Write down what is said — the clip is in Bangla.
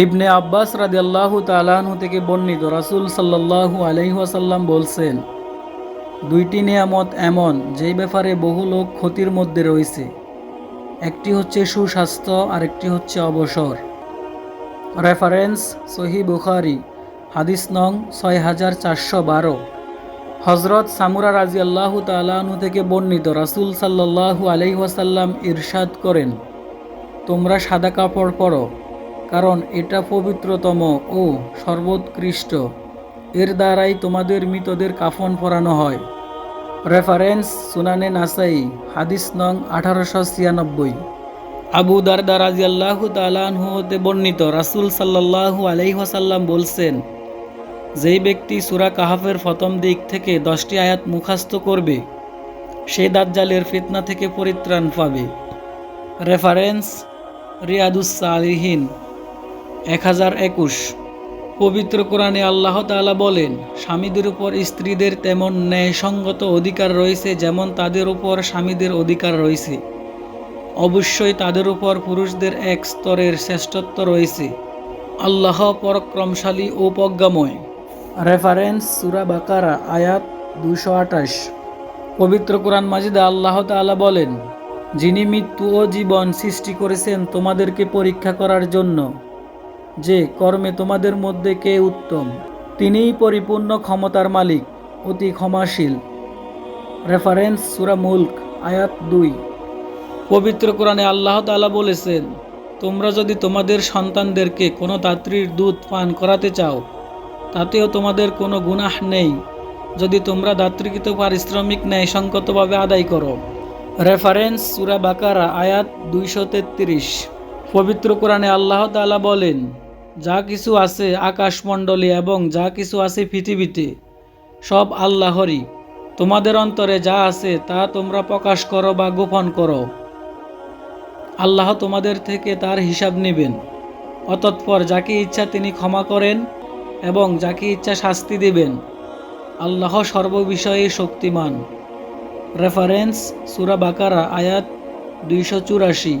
ইবনে আব্বাস রাদিয়াল্লাহু তালাহু থেকে বর্ণিত রাসূল সাল্লাল্লাহু আলাইহি ওয়াসাল্লাম বলছেন, দুইটি নিয়ামত এমন যেই ব্যাপারে বহু লোক ক্ষতির মধ্যে রয়েছে। একটি হচ্ছে সুস্বাস্থ্য আর একটি হচ্ছে অবসর। রেফারেন্স সহি বুখারি, হাদিস নং ছয় হাজার চারশো বারো। হজরত সামুরা রাজি আল্লাহ তালাহু থেকে বর্ণিত রাসূল সাল্লাল্লাহু আলাইহি ওয়াসাল্লাম ইরশাদ করেন, তোমরা সাদা কাপড় পরো কারণ এটা পবিত্রতম, ও সর্বোৎকৃষ্ট। এর দ্বারাই তোমাদের মৃতদের কাফন পরানো হয়। রেফারেন্স সুনানে নাসাই, হাদিস নং আঠারোশো ছিয়ানব্বই। আবু দারদা রাজি আল্লাহ তালাহু হতে বর্ণিত রাসূল সাল্লাল্লাহু আলাইহি ওয়াসাল্লাম বলছেন, যেই ব্যক্তি সুরা কাহাফের প্রথম দিক থেকে দশটি আয়াত মুখাস্ত করবে, সে দাজ্জালের ফিতনা থেকে পরিত্রাণ পাবে। Reference Riyadus Salihin. এক হাজার একুশ। পবিত্র কোরআনে আল্লাহ তাআলা বলেন, স্বামীদের উপর স্ত্রীদের তেমন ন্যায়সঙ্গত অধিকার রয়েছে যেমন তাদের উপর স্বামীদের অধিকার রয়েছে। অবশ্যই তাদের উপর পুরুষদের এক স্তরের শ্রেষ্ঠত্ব রয়েছে। আল্লাহ পরাক্রমশালী ও প্রজ্ঞাময়। রেফারেন্স সুরা বাকারা, আয়াত দুশো আঠাশ। পবিত্র কোরআন মাজিদে আল্লাহ তাআলা বলেন, যিনি মৃত্যু ও জীবন সৃষ্টি করেছেন তোমাদেরকে পরীক্ষা করার জন্য যে কর্মে তোমাদের মধ্যে কে উত্তম, তিনিই পরিপূর্ণ ক্ষমতার মালিক, অতি ক্ষমাশীল। রেফারেন্স সুরা মুল্ক, আয়াত দুই। পবিত্র কোরআনে আল্লাহ তালা বলেছেন, তোমরা যদি তোমাদের সন্তানদেরকে কোনো দাত্রীর দুধ পান করাতে চাও, তাতেও তোমাদের কোনো গুনাহ নেই। যদি তোমরা দাত্রীকৃত পারিশ্রমিক ন্যায়সঙ্গতভাবে আদায় করো। রেফারেন্স সুরা বাকারা, আয়াত দুইশো তেত্রিশ। পবিত্র কোরআনে আল্লাহ তাআলা বলেন যা কিছু আছে আকাশমণ্ডলী এবং যা কিছু আছে পৃথিবীতে, সব আল্লাহরই। তোমাদের অন্তরে যা আছে তা তোমরা প্রকাশ করো বা গোপন করো। আল্লাহ তোমাদের থেকে তার হিসাব নেবেন। অতৎপর যাকে ইচ্ছা তিনি ক্ষমা করেন এবং যাকে ইচ্ছা শাস্তি দেবেন। আল্লাহ সর্ববিষয়ে শক্তিমান। রেফারেন্স, সুরা বাকারা, আয়াত দুইশো চুরাশি।